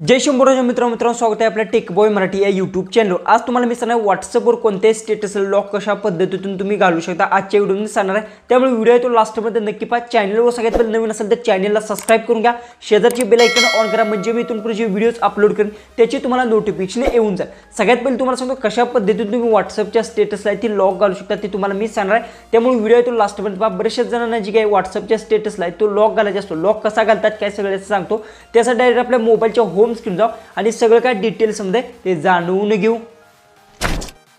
जय शंभराज मित्र मित्रांनो स्वागत आहे आपल्या टेक बॉय मराठी या यूट्यूब चॅनल आज तुम्हाला मी सांगणार व्हॉट्सअपवर कोणत्याही स्टेटस लॉक कशा पद्धतीतून तुम्ही घालू शकता आजच्या व्हिडिओमध्ये सांगणार आहे. त्यामुळे व्हिडिओ तो लास्टमध्ये नक्की पहा. चॅनलवर सगळ्यात पहिले नवीन असेल तर चॅनलला सबस्क्राईब करून घ्या. शेजारची बेल ऐकन ऑन करा म्हणजे मी तुमकडे जे व्हिडिओज अपलोड करेन त्याची तुम्हाला नोटिफिकेशन येऊन जाईल. सगळ्यात पहिले तुम्हाला सांगतो कशा पद्धतीतून तुम्ही व्हॉट्सअपच्या स्टेटसला ती लॉक घालू शकता ते तुम्हाला मी सांगणार आहे. त्यामुळे व्हिडिओ तो लास्टपर्यंत पहा. बऱ्याचशाच जणांना जी काही व्हॉट्सअपच्या स्टेटसला आहे तो लॉक घालायचा असतो. लॉक कसा घालतात काय सगळं सांगतो. त्यासाठी डायरेक्ट आपल्या मोबाईलच्या होम स्क्रीन जाऊ आणि सगळं काय डिटेल्समध्ये ते जाणून घेऊ.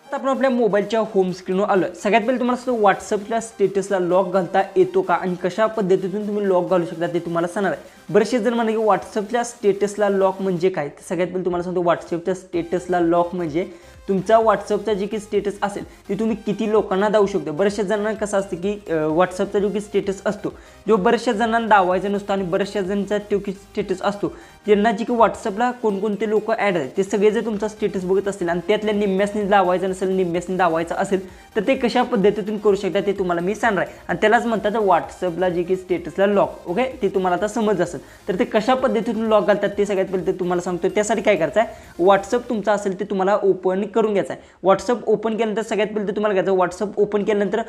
आता आपण आपल्या मोबाईलच्या होम स्क्रीनवर आलो सगळ्यात पहिले तुम्हाला असं व्हॉट्सअपच्या स्टेटसला लॉक घालता येतो का आणि कशा पद्धतीतून तुम्ही लॉक घालू शकता ते तुम्हाला सांगणार आहे. बरेचसे जण म्हणा की व्हॉट्सअपच्या स्टेटसला लॉक म्हणजे काय? तर सगळ्यात पहिले तुम्हाला सांगतो व्हॉट्सअपच्या स्टेटसला लॉक म्हणजे तुमचा व्हॉट्सअपचा जे काही स्टेटस असेल ते तुम्ही किती लोकांना दावू शकता. बऱ्याचशा जणांना कसं असतं की व्हॉट्सअपचा जो की स्टेटस असतो जो बऱ्याचशा जणांना दावायचा नसतो आणि बऱ्याचशा जणांचा तो की स्टेटस असतो त्यांना जे की व्हॉट्सअपला कोणकोणते लोक ॲड आहेत ते सगळे जर तुमचा स्टेटस बघत असतील आणि त्यातल्या निम्म्यासनी लावायचं नसेल निम्म्यासनी लावायचं असेल तर ते कशा पद्धतीतून करू शकता ते तुम्हाला मी सांगणार आहे. आणि त्यालाच म्हणतात व्हॉट्सअपला जे की स्टेटसला लॉक ओके ते तुम्हाला आता समज असेल. तर ते कशा पद्धतीतून लॉक घालतात ते सगळ्यात पहिले ते तुम्हाला सांगतो त्यासाठी काय करायचं आहे? व्हॉट्सअप तुमचा असेल ते तुम्हाला ओपन करून घ्यायचं आहे. व्हॉट्सअप ओपन केल्यानंतर सगळ्यात पहिले ते तुम्हाला घ्यायचं व्हॉट्सअप ओपन केल्यानंतर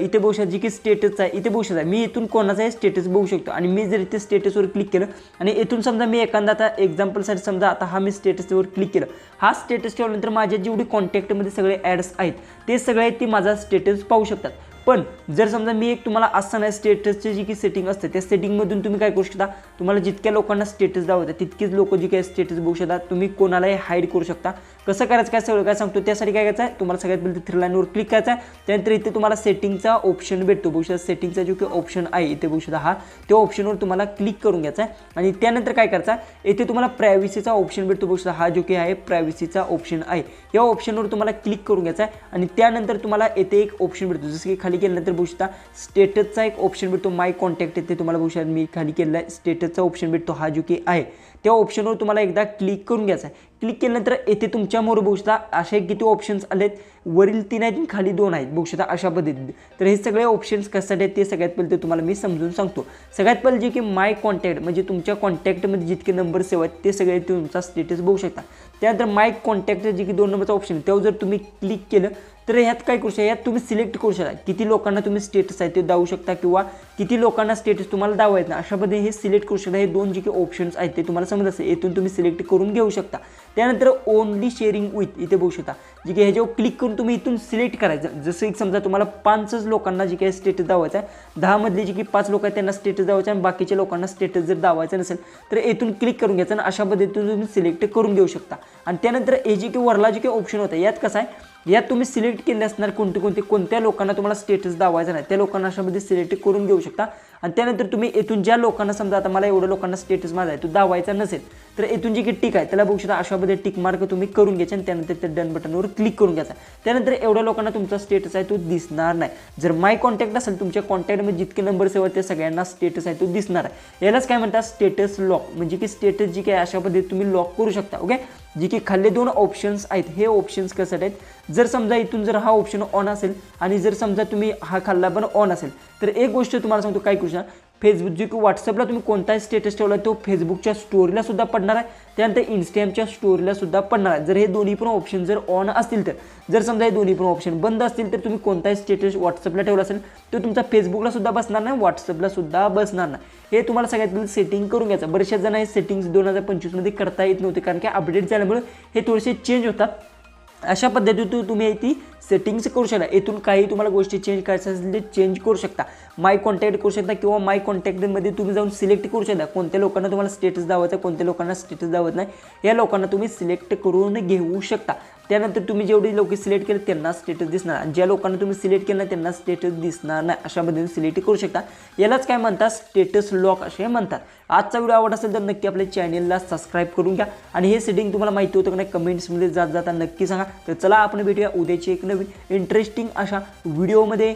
इथे बघू शकता जी की स्टेटस आहे इथे बघू शकता. मी इथून कोणाचाही स्टेटस बघू शकतो. आणि मी जर इथे स्टेटसवर क्लिक केलं आणि इथून समजा मी एखादा आता एक्झाम्पलसाठी समजा आता हा मी स्टेटसवर क्लिक केलं. हा स्टेटस ठेवल्यानंतर माझ्या जेवढी कॉन्टॅक्टमध्ये सगळे ॲड्स आहेत ते सगळे आहेत ते माझा स्टेटस पाहू शकतात. पण जर समजा मी एक तुम्हाला असताना स्टेटसची जी की सेटिंग असते त्या सेटिंगमधून तुम्ही काय करू शकता? तुम्हाला जितक्या लोकांना स्टेटस दावत तितकीच लोक जी काही स्टेटस बघू शकता तुम्ही कोणालाही हाईड करू शकता. कसं करायचं काय सगळं काय सांगतो त्यासाठी काय करायचं आहे? तुम्हाला सगळ्यात पहिले थ्री लाईनवर क्लिक करायचं आहे. त्यानंतर इथे तुम्हाला सेटिंगचा ऑप्शन भेटतो. बघू शकता सेटिंगचा जो काही ऑप्शन आहे इथे बघू शकता हा त्या ऑप्शनवर तुम्हाला क्लिक करून घ्यायचा आहे. आणि त्यानंतर काय करायचं आहे? इथे तुम्हाला प्रायव्हसीचा ऑप्शन भेटतो. बघू शकता हा जो काही आहे प्रायव्हसीचा ऑप्शन आहे. या ऑप्शनवर तुम्हाला क्लिक करून घ्यायचा आहे. आणि त्यानंतर तुम्हाला येथे एक ऑप्शन भेटतो. जसं की खाली केल्यानंतर बघूशता स्टेटसचा एक ऑप्शन भेटतो. माय कॉन्टॅक्ट येथे तुम्हाला बघू शकता मी खाली केलेला आहे. स्टेटसचा ऑप्शन भेटतो हा जो की आहे. त्या ऑप्शनवर तुम्हाला एकदा क्लिक करून घ्यायचा आहे. क्लिक केल्यानंतर येथे तुमच्यामोर बघू शकता असे किती ऑप्शन्स आलेत? वरील तीन आहेत आणि खाली दोन आहेत. बघू शकता अशा पद्धतीने. तर हे सगळे ऑप्शन्स कशासाठी आहेत ते सगळ्यात पहिले ते तुम्हाला मी समजून सांगतो. सगळ्यात पहिले जे की माय कॉन्टॅक्ट म्हणजे तुमच्या कॉन्टॅक्टमध्ये जितके नंबर सेव आहेत ते सगळे तुमचा स्टेटस बघू शकता. त्यानंतर माय कॉन्टॅक्ट जे की दोन नंबरचा ऑप्शन आहे त्यावर जर तुम्ही क्लिक केलं तर ह्यात काय करू शकता? यात तुम्ही सिलेक्ट करू शकता. किती लोकांना तुम्ही स्टेटस आहे ते दावू शकता किंवा किती लोकांना स्टेटस तुम्हाला दावायचं ना अशा पद्धतीने हे सिलेक्ट करू शकता. हे दोन जे काही ऑप्शन्स आहेत ते तुम्हाला समजत असेल. येथून तुम्ही सिलेक्ट करून घेऊ शकता. त्यानंतर ओनली शेअरिंग विथ इथे बघू शकता. जे की ह्याच्यावर क्लिक करून तुम्ही इथून सिलेक्ट करायचं. जसं एक समजा तुम्हाला पाचच लोकांना जे काही स्टेटस दावायचं आहे दहामधले जे की पाच लोक आहेत त्यांना स्टेटस दावायचं आणि बाकीच्या लोकांना स्टेटस जर दावायचं नसेल तर येथून क्लिक करून घ्यायचं आणि अशा पद्धतीने तुम्ही सिलेक्ट करून घेऊ शकता. आणि त्यानंतर हे जे की वरला जे काही ऑप्शन होतं यात कसं आहे यात तुम्ही सिलेक्ट केले असणार कोणते कोणते कोणत्या लोकांना तुम्हाला स्टेटस दावायचा नाही त्या लोकांना अशामध्ये सिलेक्ट करून घेऊ शकता. आणि त्यानंतर तुम्ही येथून ज्या लोकांना समजा आता मला एवढ्या लोकांना स्टेटस माझा आहे तो दावायचा नसेल. तर इथून जी की टिक आहे त्याला बघू शकता अशामध्ये पद्धती टिक मार्क तुम्ही करून घ्यायचे आणि त्यानंतर त्या डन बटनवर क्लिक करून घ्यायचा. त्यानंतर एवढ्या लोकांना तुमचा स्टेटस आहे तो दिसणार नाही. जर माय कॉन्टॅक्ट असेल तुमच्या कॉन्टॅक्टमध्ये जितके नंबर सेवा त्या सगळ्यांना स्टेटस आहे तो दिसणार आहे. यालाच काय म्हणतात? स्टेटस लॉक म्हणजे की स्टेटस जी काय अशा पद्धतीत तुम्ही लॉक करू शकता ओके जे की खाल्ले दोन ऑप्शन्स आहेत. हे ऑप्शन्स कशासाठी आहेत? जर समजा इथून जर हा ऑप्शन ऑन असेल आणि जर समजा तुम्ही हा खाल्ला पण ऑन असेल तर एक गोष्ट तुम्हाला सांगतो काय करू शकता? फेसबुक जे की व्हॉट्सअपला तुम्ही कोणताही स्टेटस ठेवला तो फेसबुकच्या स्टोरीला सुद्धा पडणार आहे. त्यानंतर इंस्टाग्रामच्या स्टोरीला सुद्धा पडणार आहे. जर हे दोन्ही पण ऑप्शन जर ऑन असतील तर जर समजा हे दोन्ही पण ऑप्शन बंद असतील तर तुम्ही कोणताही स्टेटस व्हॉट्सअपला ठेवला असेल तो तुमचा फेसबुकला सुद्धा बसणार नाही व्हॉट्सअपला सुद्धा बसणार नाही. हे तुम्हाला सगळ्यात पहिले सेटिंग करून घ्यायचं. बरेचशा जण हे सेटिंग्स दोन हजार पंचवीसमध्ये करता येत नव्हते कारण की अपडेट झाल्यामुळे हे थोडेसे चेंज होतात. अशा पद्धतीतून तुम्ही ती सेटिंग्स करू शकता. येथून काही तुम्हाला गोष्टी चेंज करायच्या असेल ते चेंज करू शकता. माय कॉन्टॅक्ट करू शकता किंवा माय कॉन्टॅक्टमध्ये तुम्ही जाऊन सिलेक्ट करू शकता. कोणत्या लोकांना तुम्हाला स्टेटस दावायचा कोणत्या लोकांना स्टेटस दावत नाही या लोकांना तुम्ही सिलेक्ट करून घेऊ शकता. त्यानंतर तुम्ही जेवढी लोक सिलेक्ट केले त्यांना स्टेटस दिसणार. आणि ज्या लोकांना तुम्ही सिलेक्ट केलं त्यांना स्टेटस दिसणार नाही. अशा पद्धतीने सिलेक्ट करू शकता. यालाच काय म्हणतात? स्टेटस लॉक असे म्हणतात. आजचा व्हिडिओ आवडत असेल तर नक्की आपल्या चॅनेलला सबस्क्राईब करून घ्या. आणि हे सेटिंग तुम्हाला माहिती होतं का नाही कमेंट्समध्ये जात जाता नक्की सांगा. तर चला आपण भेटूया उद्याची एक नवीन इंटरेस्टिंग अशा व्हिडिओमध्ये